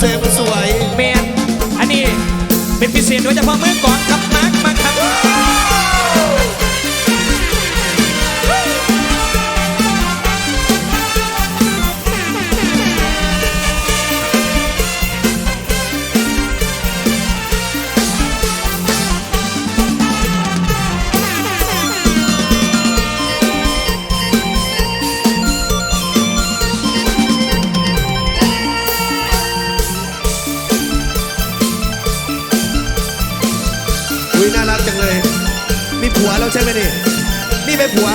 สวยมันสวยเมนอันนี้เป็นพิเศษโดยเฉพาะมือ ใช่ไหมนี่นี่ไม่ผัว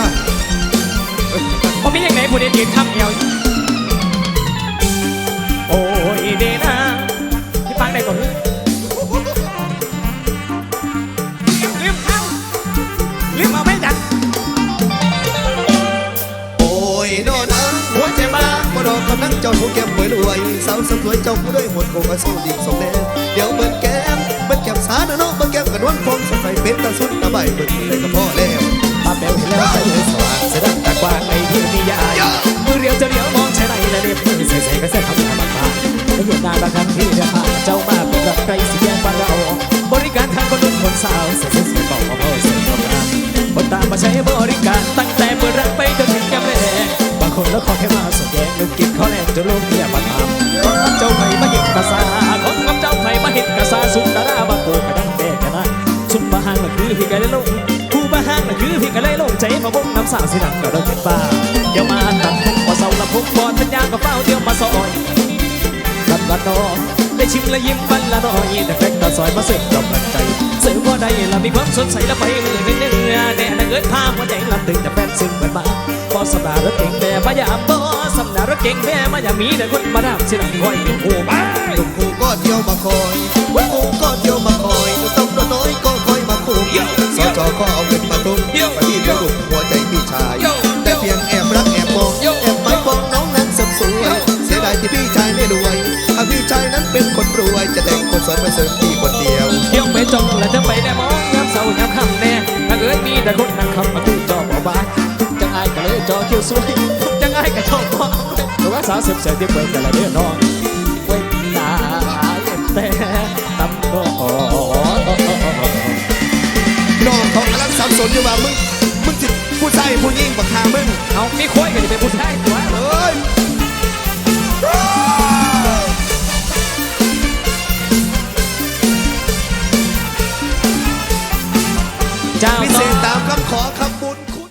ผมมีอย่างไหนผู้ใดยืนทำเดียว โอ้ยเดนะพี่ปังได้ก่อนเลยลืมเข้าลืมเอาไม่ดันโอ้ยโดนเอ้ยหัวใจบ้าบ่ดอกกำลังเจ้าผู้แก้มหวยรวยสาวสาวสวยเจ้าผู้ด้วยหมดโคกระสู้ดิบสมแดงเดี๋ยวเบิ่งแก้มเบิ่งแก้มสานะเนาะเบิ่งแก้มกระนวลฟองสดใสเป็นตาสุดตา เบิ่งเลยก็พอแล้วตาแป๋วเห็นแล้วใจสว่างเสดังตากว้างในที่นิยายมือเรียวจะเรียวมองใช้ในและเด็บมือใส่ใส่ก็เส้นทำงานบางๆไม่หยุดนานบางครั้งที่เดือดเจ้ามาเป็นกับใครสิแยกบ้านเราบริการทางคนหนุ่มคนสาวเสียเสียบอกว่าพ่อเสียงงาคนตามมาใช้บริการตั้งแต่เปิดรักไปจนถึงยามแลงบางคนแล้วขอแค่มาส่งแกนนึกกินข้อแรงจนลงเมียมาถามของเจ้าไผ่มาเห็นกระซาของกับเจ้าไผ่มาเห็นางน่ะคือพี่กะเลยลงผู้บาหางน่ะคือพี่กะเลยลงใจมาบงน้ำสาวสิหนังก็เราเป็นบ้าเดี๋ยวมาตัดผมว่าเศร้าละผมบอดสัญญากับเฝ้าเดี๋ยวมาซอยกันละนอได้ชิมและยิ้มวันละน้อยแต่แฟกตาซอยมาเสริมกำลังใจเสริมพอได้ละมีความสดใสละไปมือเป็นเนื้อแน่นะเกิดภาพหัวใจลำตึงแต่แฟนซึ้งเหมือนมาบอสำนารถเก่งแม่มายามบอสำนารถเก่งแม่มายามีแต่คนมาดามสิหลังคอยเป็นผู้บ้าลูกกูก็เที่ยวมาคอย สจก็เอาเงินมาตุ้มมาที่เดียวลูกหัวใจพี่ชาย แต่เพียงแอบรักแอบมองแอบไม่มองน้องนั้นสับสวยเสียดายที่พี่ชายไม่รวยถ้าพี่ชายนั้นเป็นคนรวยจะแต่งคนสวยมาเสริมพี่คนเดียวเที่ยวไปจงและจะไปแน่มองยามเศร้ายามค่ำแน่ถ้าเกิดมีแต่คนนั่งคำมาตู้จอบ่บานจังไอ้ก็เลยจอคิวสวยจังไอ้ก็ชอบมองแต่ว่าสาวเสียบเสียที่เปิดแต่ละเดือนน้อง นอยู่ว่ามึง มึงจิตผู้ชายผู้หญิงบักหามึง เอาไม่ค่อยกันจะเป็นผู้ชายตัวเลย